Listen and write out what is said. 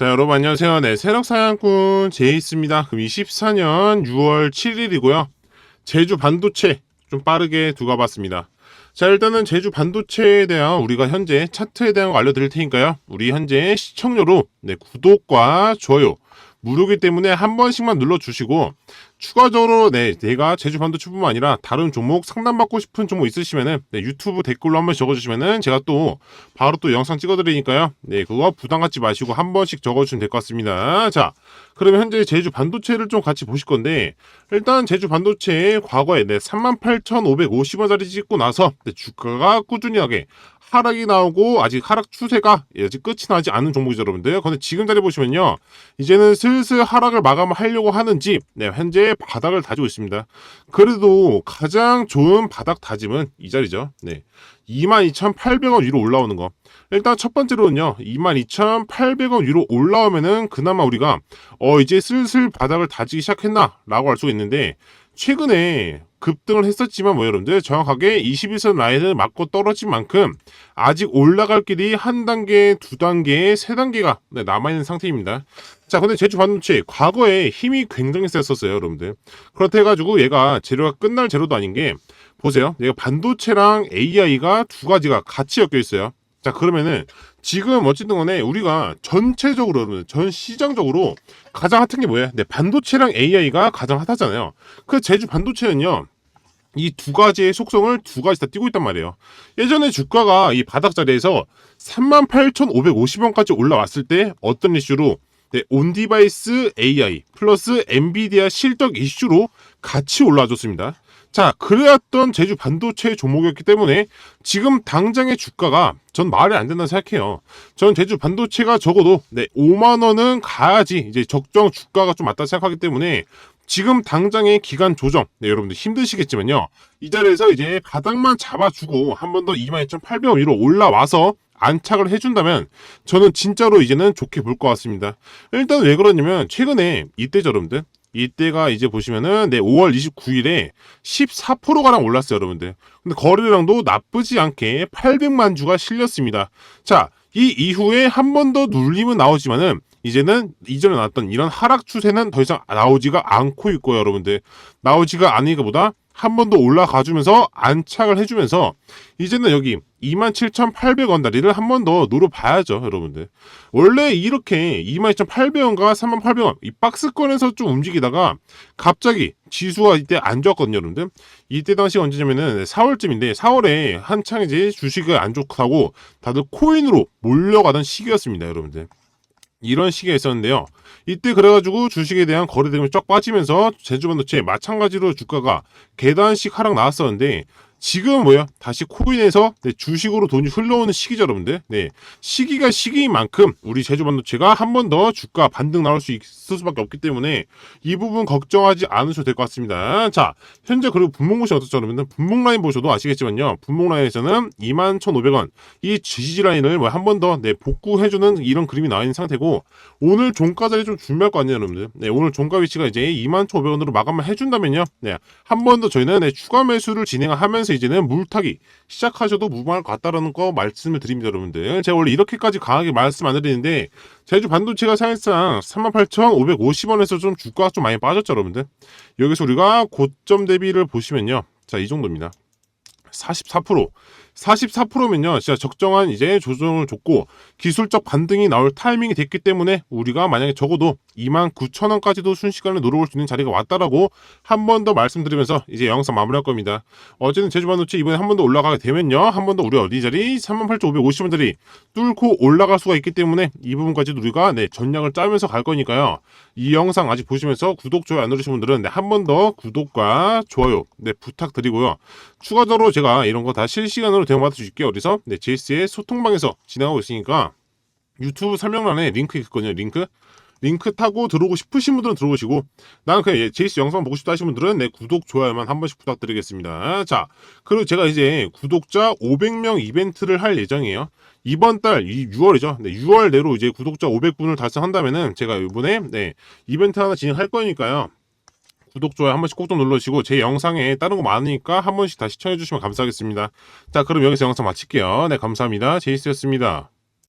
자, 여러분 안녕하세요. 네, 세력 사냥꾼 제이스입니다. 그럼 24년 6월 7일이고요. 제주 반도체 좀 빠르게 두고 봤습니다. 자, 일단은 제주 반도체에 대한 우리가 현재 차트에 대한 거 알려드릴 테니까요. 우리 현재 시청료로 네, 구독과 좋아요 무료기 때문에 한 번씩만 눌러주시고 추가적으로 네 내가 제주 반도체뿐만 아니라 다른 종목 상담받고 싶은 종목 있으시면은 네, 유튜브 댓글로 한번 적어주시면은 제가 또 바로 또 영상 찍어드리니까요. 네 그거 부담 갖지 마시고 한 번씩 적어주시면 될 것 같습니다. 자 그러면 현재 제주 반도체를 좀 같이 보실 건데 일단 제주 반도체 과거에 네 38,550원짜리 찍고 나서 네, 주가가 꾸준하게 하락이 나오고 아직 하락 추세가 아직 끝이 나지 않은 종목이죠 여러분들 근데 지금 자리 보시면요 이제는 슬슬 하락을 마감하려고 하는지 네 현재 바닥을 다지고 있습니다. 그래도 가장 좋은 바닥 다짐은 이 자리죠. 네 22,800원 위로 올라오는 거 일단 첫 번째로는요 22,800원 위로 올라오면은 그나마 우리가 어 이제 슬슬 바닥을 다지기 시작했나 라고 할 수가 있는데 최근에 급등을 했었지만 뭐 여러분들 정확하게 21선 라인을 맞고 떨어진 만큼 아직 올라갈 길이 한 단계, 두 단계, 세 단계가 네, 남아있는 상태입니다. 자, 근데 제주 반도체 과거에 힘이 굉장히 셌었어요, 여러분들. 그렇다 해가지고 얘가 재료가 끝날 재료도 아닌 게 보세요. 얘가 반도체랑 AI가 두 가지가 같이 엮여 있어요. 자, 그러면은 지금 어쨌든 간에 우리가 전체적으로 여러분 전 시장적으로 가장 핫한 게 뭐예요? 네, 반도체랑 AI가 가장 핫하잖아요. 그 제주 반도체는요. 이 두 가지의 속성을 두 가지 다 띄고 있단 말이에요. 예전에 주가가 이 바닥 자리에서 38,550원까지 올라왔을 때 어떤 이슈로 네, 온디바이스 AI 플러스 엔비디아 실적 이슈로 같이 올라와줬습니다. 자, 그래왔던 제주 반도체 종목이었기 때문에 지금 당장의 주가가 전 말이 안 된다고 생각해요. 전 제주 반도체가 적어도 네, 5만 원은 가야지 이제 적정 주가가 좀 맞다 생각하기 때문에 지금 당장의 기간 조정, 네, 여러분들 힘드시겠지만요. 이 자리에서 이제 바닥만 잡아주고 한 번 더 22,800원 위로 올라와서 안착을 해준다면 저는 진짜로 이제는 좋게 볼 것 같습니다. 일단 왜 그러냐면 최근에 이때 여러분들 이때가 이제 보시면은 네 5월 29일에 14%가량 올랐어요 여러분들. 근데 거래량도 나쁘지 않게 800만 주가 실렸습니다. 자, 이 이후에 한 번 더 눌림은 나오지만은 이제는 이전에 나왔던 이런 하락 추세는 더 이상 나오지가 않고 있고요 여러분들. 나오지가 않으니까 보다 한 번 더 올라가주면서 안착을 해주면서 이제는 여기 27,800원 다리를 한 번 더 노려봐야죠, 여러분들. 원래 이렇게 22,800원과 38,000원 이 박스권에서 좀 움직이다가 갑자기 지수가 이때 안 좋았거든요, 여러분들. 이때 당시 언제냐면은 4월쯤인데 4월에 한창 이제 주식이 안 좋다고 다들 코인으로 몰려가던 시기였습니다, 여러분들. 이런 시기가 있었는데요. 이때 그래가지고 주식에 대한 거래 대금이 쫙 빠지면서 제주반도체 마찬가지로 주가가 계단식 하락 나왔었는데 지금 뭐야? 다시 코인에서 네, 주식으로 돈이 흘러오는 시기죠, 여러분들. 네. 시기가 시기인 만큼 우리 제주반도체가 한 번 더 주가 반등 나올 수 있을 수밖에 없기 때문에 이 부분 걱정하지 않으셔도 될 것 같습니다. 자, 현재 그리고 분봉보시 어떻죠, 여러분들? 분봉 라인 보셔도 아시겠지만요. 분봉 라인에서는 21,500원 이 지지 라인을 뭐 한 번 더 네, 복구해주는 이런 그림이 나와 있는 상태고 오늘 종가 자리 좀 준비할 거 아니에요, 여러분들. 네, 오늘 종가 위치가 이제 21,500원으로 마감을 해준다면요. 네, 한 번 더 저희는 네, 추가 매수를 진행하면서 이제는 물타기 시작하셔도 무방할 것 같다라는 거 말씀을 드립니다, 여러분들. 제가 원래 이렇게까지 강하게 말씀 안 드리는데 제주 반도체가 사실상 38,550원에서 좀 주가가 좀 많이 빠졌죠, 여러분들. 여기서 우리가 고점 대비를 보시면요. 자, 이 정도입니다. 44% 44%면요 진짜 적정한 이제 조정을 줬고 기술적 반등이 나올 타이밍이 됐기 때문에 우리가 만약에 적어도 29,000원까지도 순식간에 노려볼 수 있는 자리가 왔다라고 한 번 더 말씀드리면서 이제 영상 마무리할 겁니다. 어쨌든 제주반도체 이번에 한 번 더 올라가게 되면요 한 번 더 우리 어디 자리? 38,550원짜리 뚫고 올라갈 수가 있기 때문에 이 부분까지도 우리가 네 전략을 짜면서 갈 거니까요. 이 영상 아직 보시면서 구독 좋아요 안 누르신 분들은 네, 한 번 더 구독과 좋아요 네 부탁드리고요. 추가적으로 제가 이런 거 다 실시간으로 대응받을 수 있게 어디서 네, JS의 소통방에서 진행하고 있으니까 유튜브 설명란에 링크 있거든요. 링크. 링크 타고 들어오고 싶으신 분들은 들어오시고 나는 그냥 예, 제이스 영상 보고 싶다 하시는 분들은 내 구독 좋아요만 한 번씩 부탁드리겠습니다. 자 그리고 제가 이제 구독자 500명 이벤트를 할 예정이에요. 이번 달 6월이죠. 네, 6월 내로 이제 구독자 500분을 달성한다면은 제가 이번에 네, 이벤트 하나 진행할 거니까요. 구독, 좋아요 한 번씩 꼭 좀 눌러주시고 제 영상에 다른 거 많으니까 한 번씩 다 시청해 주시면 감사하겠습니다. 자 그럼 여기서 영상 마칠게요. 네 감사합니다. 제이스였습니다.